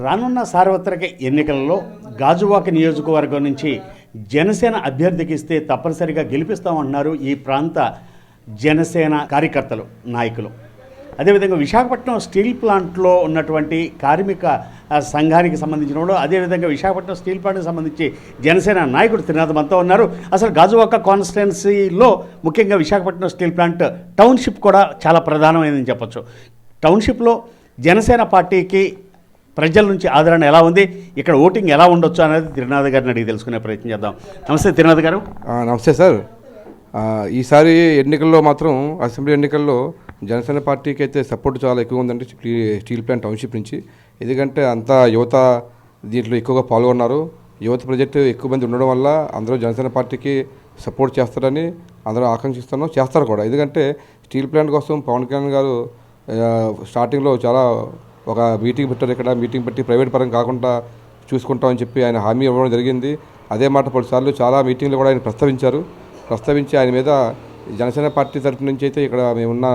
రానున్న సార్వత్రిక ఎన్నికలలో గాజువాక నియోజకవర్గం నుంచి జనసేన అభ్యర్థికి ఇస్తే తప్పనిసరిగా గెలిపిస్తామంటున్నారు ఈ ప్రాంత జనసేన కార్యకర్తలు నాయకులు. అదేవిధంగా విశాఖపట్నం స్టీల్ ప్లాంట్లో ఉన్నటువంటి కార్మిక సంఘానికి సంబంధించిన వాళ్ళు అదేవిధంగా విశాఖపట్నం స్టీల్ ప్లాంట్కి సంబంధించి జనసేన నాయకుడు త్రినాథ్ ఉన్నారు. అసలు గాజువాక కాన్స్టిట్యున్సీలో ముఖ్యంగా విశాఖపట్నం స్టీల్ ప్లాంట్ టౌన్షిప్ కూడా చాలా ప్రధానమైనదని చెప్పచ్చు. టౌన్షిప్లో జనసేన పార్టీకి ప్రజల నుంచి ఆదరణ ఎలా ఉంది? ఇక్కడ ఓటింగ్ ఎలా ఉండొచ్చు అనేది తిరునాథ్ గారిని అడిగి తెలుసుకునే ప్రయత్నం చేద్దాం. నమస్తే తిరునాథ్ గారు. నమస్తే సార్. ఈసారి ఎన్నికల్లో మాత్రం అసెంబ్లీ ఎన్నికల్లో జనసేన పార్టీకి అయితే సపోర్ట్ చాలా ఎక్కువ ఉందంటే స్టీల్ ప్లాంట్ టౌన్షిప్ నుంచి. ఎందుకంటే అంతా యువత దీంట్లో ఎక్కువగా పాల్గొన్నారు. యువత ప్రాజెక్టు ఎక్కువ మంది ఉండడం వల్ల అందరూ జనసేన పార్టీకి సపోర్ట్ చేస్తారని అందరూ ఆకాంక్షిస్తున్నాం చేస్తారు కూడా. ఎందుకంటే స్టీల్ ప్లాంట్ కోసం పవన్ కళ్యాణ్ గారు స్టార్టింగ్లో చాలా ఒక మీటింగ్ పెట్టారు ఇక్కడ. మీటింగ్ పెట్టి ప్రైవేట్ పరంగా కాకుండా చూసుకుంటామని చెప్పి ఆయన హామీ ఇవ్వడం జరిగింది. అదే మాట పలుసార్లు చాలా మీటింగ్లు కూడా ఆయన ప్రస్తావించారు. ప్రస్తావించి ఆయన మీద జనసేన పార్టీ తరఫు నుంచి అయితే ఇక్కడ మేమున్న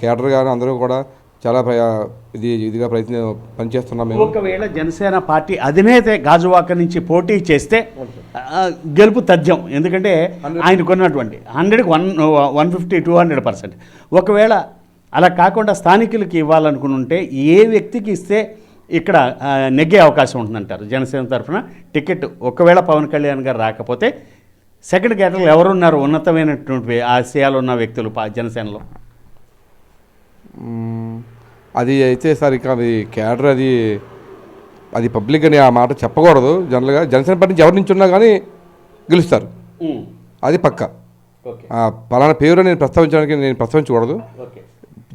కేడర్ గారు అందరూ కూడా చాలా ఇది ఇదిగా ప్రయత్నం పనిచేస్తున్నాం మేము. ఒకవేళ జనసేన పార్టీ అధినేత గాజువాక నుంచి పోటీ చేస్తే గెలుపు తథ్యం. ఎందుకంటే ఆయన కొన్నటువంటి హండ్రెడ్కి one one fifty two hundred percent. ఒకవేళ అలా కాకుండా స్థానికులకి ఇవ్వాలనుకుని ఉంటే ఏ వ్యక్తికి ఇస్తే ఇక్కడ నెగ్గే అవకాశం ఉంటుందంటారు. జనసేన తరఫున టికెట్ ఒకవేళ పవన్ కళ్యాణ్ గారు రాకపోతే సెకండ్ కేటర్లు ఎవరున్నారు? ఉన్నతమైనటువంటి ఆశయాలు ఉన్న వ్యక్తులు జనసేనలో. అది అయితే సార్ ఇక అది కేడర్ అది అది పబ్లిక్ అని ఆ మాట చెప్పకూడదు. జనరల్గా జనసేన పార్టీ నుంచి ఎవరి నుంచి ఉన్నా కానీ గెలుస్తారు. అది పక్క. పలానా పేరు నేను ప్రస్తావించడానికి నేను ప్రస్తావించకూడదు.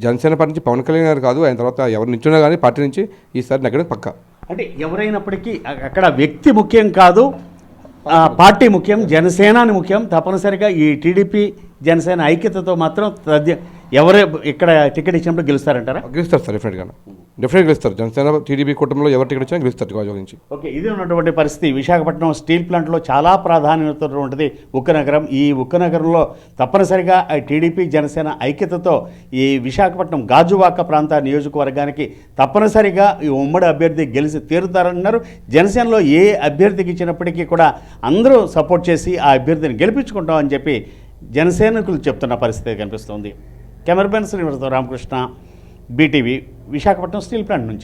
జనసేన పార్టీ నుంచి పవన్ కళ్యాణ్ గారు కాదు ఆయన తర్వాత ఎవరు నించున్నా కానీ పార్టీ నుంచి ఈసారి నెగ్గడం పక్క. అంటే ఎవరైనప్పటికీ అక్కడ వ్యక్తి ముఖ్యం కాదు పార్టీ ముఖ్యం జనసేనాని ముఖ్యం. తప్పనిసరిగా ఈ టీడీపీ జనసేన ఐక్యతతో మాత్రం ఎవరే ఇక్కడ టికెట్ ఇచ్చినప్పుడు గెలుస్తారంటారా? గెలుస్తారు సార్ డెఫినెట్గా డెఫినెట్ గెలుస్తారు. జనసేన టీడీపీ కూటమిలో ఎవరు టికెట్ వచ్చినా గెలుస్తారు గాజువాక నుంచి. ఓకే ఇది ఉన్నటువంటి పరిస్థితి. విశాఖపట్నం స్టీల్ ప్లాంట్లో చాలా ప్రాధాన్యత ఉంటుంది ఉక్కునగరం. ఈ ఉక్కనగరంలో తప్పనిసరిగా టీడీపీ జనసేన ఐక్యతతో ఈ విశాఖపట్నం గాజువాక ప్రాంత నియోజకవర్గానికి తప్పనిసరిగా ఈ ఉమ్మడి అభ్యర్థి గెలిచి తీరుతారన్నారు. జనసేనలో ఏ అభ్యర్థికి ఇచ్చినప్పటికీ కూడా అందరూ సపోర్ట్ చేసి ఆ అభ్యర్థిని గెలిపించుకుంటామని చెప్పి జనసేనకులు చెప్తున్న పరిస్థితి కనిపిస్తుంది. Cameraman Srinivasa Rao Ramakrishna. BTV Visakhapatnam steel plant నుంచి.